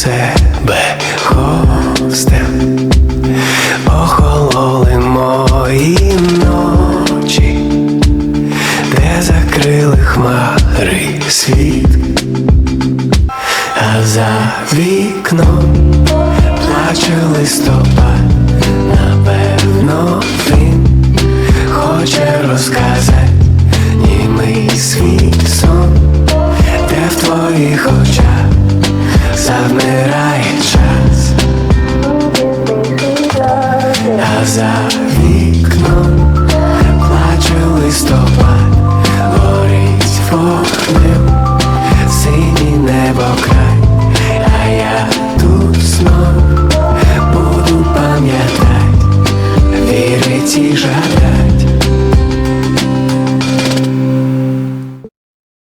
себе гостем, охололи мої ночі, де закрили хмари світ, а за вікном плаче листопа. напевно, він хоче розказати німий свій сон, де в твоїх очах. А за вікном плаче листопад, горить вогнем, синій небо край, а я тут знов буду пам'ятать, вірить і жадать.